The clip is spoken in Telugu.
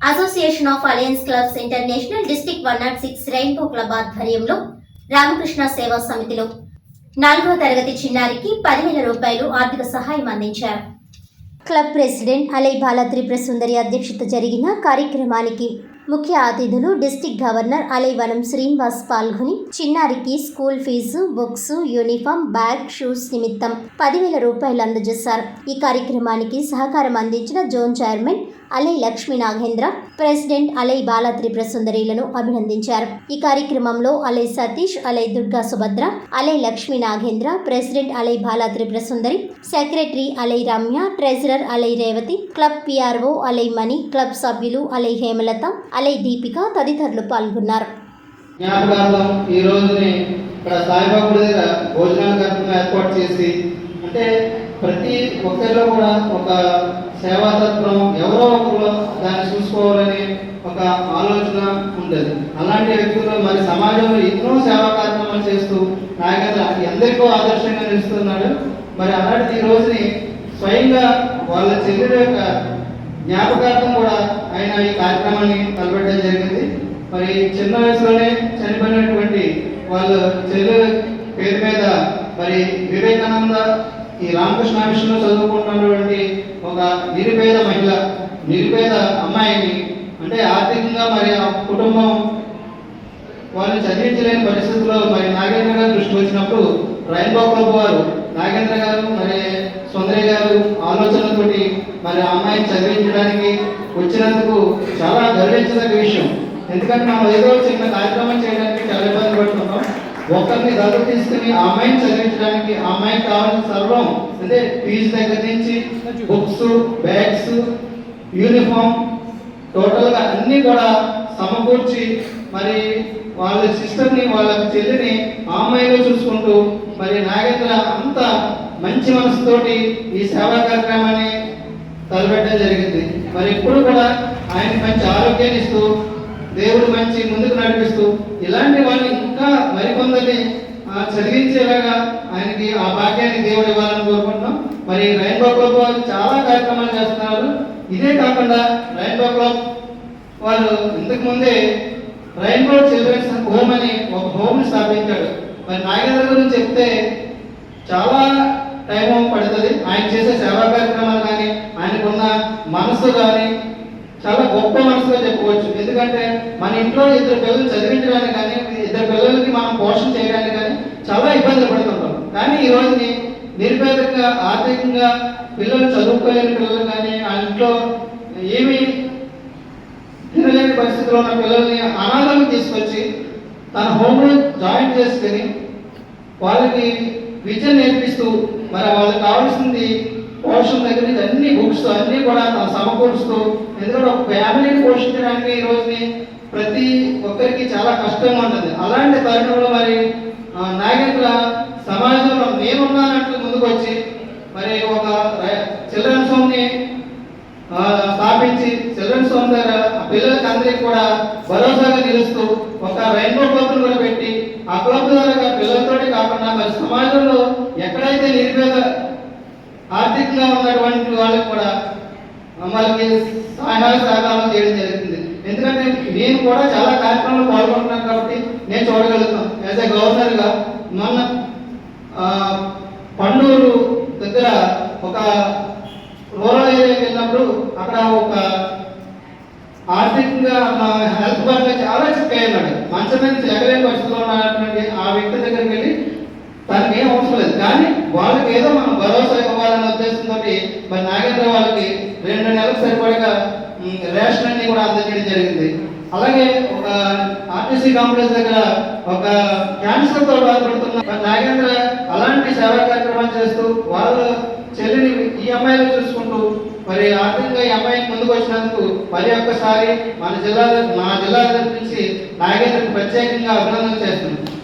Association of alliance clubs international district one nought six rainbow club ఆధ్వర్యంలో రామకృష్ణ సేవా సమితిలో నాలుగవ తరగతి చిన్నారికి పదివేల రూపాయలు ఆర్థిక సహాయం అందించారు. క్లబ్ ప్రెసిడెంట్ అలై బాలాద్రి ప్రసుందరి సుందరి అధ్యక్షత జరిగిన కార్యక్రమానికి ముఖ్య అతిథులు డిస్టిక్ గవర్నర్ అలైవనం శ్రీనివాస్ పాల్గొని చిన్నారికి school fee books uniform bag shoes నిమిత్తం పదివేల రూపాయలు అందజేశారు. ఈ కార్యక్రమానికి సహకారం అందించిన zone chairman Alai Lakshmi Nagendra president Alai Bala సుందరీలను అభినందించారు. ఈ కార్యక్రమంలో Alai Satish Alai Durga Subhadra Alai Lakshmi Nagendra president Alai Balatripura Sundari secretary Alai Ramya treasurer Alai Revathi club PRO Alai Mani club సభ్యులు అలై హేమలత అలై దీపిక తదితరులు పాల్గొన్నారు. జ్ఞాపకార్థం ఈ రోజుని ఇక్కడ సాయిబాబా గుడి దగ్గర భోజనాల కార్యక్రమం ఏర్పాటు చేసి అంటే ప్రతి ఒక్కరిలో కూడా ఒక సేవా తత్వం ఎవరో ఒకరు దాన్ని చూసుకోవాలని ఒక ఆలోచన ఉంటుంది అలాంటి వ్యక్తులు మరి సమాజంలో ఎన్నో సేవా కార్యక్రమాలు చేస్తూ నాయకులు ఎందరికో ఆదర్శంగా నిలుస్తున్నాడు మరి అలాంటి ఈ రోజుని స్వయంగా వాళ్ళ చెల్లెల యొక్క జ్ఞాపకార్థం కూడా ఆయన ఈ కార్యక్రమాన్ని తలపెట్టడం జరిగింది. మరి చిన్న వయసులోనే చనిపోయినటువంటి వాళ్ళ చెల్లెల పేరు మీద మరి వివేకానంద ఈ రామకృష్ణ మిషన్లో చదువుకుంటున్నటువంటి ఒక నిరుపేద మహిళ నిరుపేద అమ్మాయిని అంటే ఆర్థికంగా మరి ఆ కుటుంబం వాళ్ళని చదివించలేని పరిస్థితుల్లో మరి నాగేంద్ర గారు దృష్టి వచ్చినప్పుడు రైన్బో క్లబ్ వారు నాగేంద్ర గారు మరి సుందరి గారు ఆలోచనతోటి మరి అమ్మాయిని చదివించడానికి వచ్చినందుకు చాలా గర్వించదగ్గ విషయం. ఎందుకంటే మనం ఏదో చిన్న కార్యక్రమం చేయడానికి చాలా ఇబ్బంది పడుతున్నాం. ఒకరిని దగ్గర తీసుకుని ఆ అమ్మాయిని చదివించడానికి ఆ అమ్మాయికి కావాల్సిన సర్వం అంటే ఫీజు దగ్గర నుంచి బుక్స్ బ్యాగ్స్ యూనిఫామ్ టోటల్గా అన్నీ కూడా సమకూర్చి మరి వాళ్ళ సిస్టర్ని వాళ్ళ చెల్లిని ఆ అమ్మాయిగా చూసుకుంటూ మరి నాగేంద్ర అంత మంచి మనసుతోటి ఈ సేవా కార్యక్రమాన్ని తలపెట్టడం జరిగింది. మరి ఇప్పుడు కూడా ఆయన మంచి ఆరోగ్యాన్ని ఇస్తూ దేవుడు మంచి ముందుకు నడిపిస్తూ ఇలాంటి వాళ్ళని ఇంకా మరికొందరిని చదివించేలాగా ఆయనకి ఆ భాగ్యాన్ని దేవుడు ఇవ్వాలని కోరుకుంటున్నాం. మరి రైన్బో క్లబ్ వాళ్ళు చాలా కార్యక్రమాలు చేస్తున్నారు. ఇదే కాకుండా రైన్బో క్లబ్ వాళ్ళు ఇంతకు ముందే రైన్బో చిల్డ్రన్స్ హోమ్ అని ఒక హోమ్ స్థాపించాడు మరి నాగేంద్ర గురించి చెప్తే చాలా టైం పడుతుంది. ఆయన చేసే సేవా కార్యక్రమాలు కానీ ఆయనకున్న మనసు కానీ చాలా గొప్ప మనసుగా చెప్పుకోవచ్చు. ఎందుకంటే మన ఇంట్లో ఇద్దరు పిల్లలు చదివించడానికి కానీ ఇద్దరు పిల్లలకి మనం పోషణ చేయడానికి కానీ చాలా ఇబ్బందులు పడుతుంటాం. కానీ ఈ రోజుని నిరుపేదకంగా ఆర్థికంగా పిల్లలు చదువుకోలేని పిల్లలు కానీ ఆ ఇంట్లో ఏమీ తినలేని పరిస్థితిలో ఉన్న పిల్లల్ని అనాథాలను తీసుకొచ్చి తన హోమ్లో జాయిన్ చేసుకుని వాళ్ళకి విద్య నేర్పిస్తూ మరి వాళ్ళకి కావాల్సింది పోషణ దగ్గర నుంచి అన్ని బుక్స్ అన్ని కూడా సమకూరుస్తూ ఎందుకంటే ఒక ఫ్యామిలీని పోషించడానికి ఈ రోజుని ప్రతి ఒక్కరికి చాలా కష్టంగా ఉంటుంది అలాంటి తరుణంలో మరి నాయకుల సమాజంలో నేనున్నానంటూ ముందుకు వచ్చి మరి ఒక చిల్డ్రన్స్ హోమ్ని స్థాపించి చిల్డ్రన్స్ హోమ్ దగ్గర ఆ పిల్లలకి అందరికి కూడా భరోసాగా నిలుస్తూ ఒక రైన్బో క్లబ్ ద్వారా పిల్లలతోటి కాకుండా మరి సమాజంలో ఎక్కడైతే నిరుపేద ఆర్థికంగా ఉన్నటువంటి వాళ్ళకి కూడా మమ్మల్ని సహాయ సహకారం చేయడం జరుగుతుంది. ఎందుకంటే నేను కూడా చాలా కార్యక్రమాలు పాల్గొంటున్నాను కాబట్టి నేను చూడగలుగుతాను. యాజ్ ఎ గవర్నర్గా మొన్న పండూరు దగ్గర ఒక రూరల్ ఏరియాకి వెళ్ళినప్పుడు అక్కడ ఒక ఆర్థికంగా మా హెల్త్ పరంగా చాలా చిక్కయ్యాడు. మంచం మీద ఎగలేని పరిస్థితిలో ఉన్నటువంటి ఆ వ్యక్తి దగ్గరికి వెళ్ళి తనకి ఏం అవసరం లేదు. కానీ వాళ్ళకి ఏదో మనం భరోసా ఇవ్వాలనే ఉద్దేశంతో మరి నాగేంద్ర వాళ్ళకి రెండు నెలలకు సరిపడగా రేషన్ అన్ని కూడా అందజేయడం జరిగింది. అలాగే ఒక ఆర్టీసీ కాంప్లెక్స్ దగ్గర ఒక క్యాన్సర్తో బాధపడుతున్న నాగేంద్ర అలాంటి సేవా కార్యక్రమాలు చేస్తూ వాళ్ళ చెల్లిని ఈ అమ్మాయిలు చూసుకుంటూ మరి ఆర్థికంగా ఈ అమ్మాయికి ముందుకు వచ్చినందుకు మరి ఒక్కసారి మన జిల్లా మా జిల్లా నుంచి నాగేంద్రకు ప్రత్యేకంగా అభినందన చేస్తున్నాను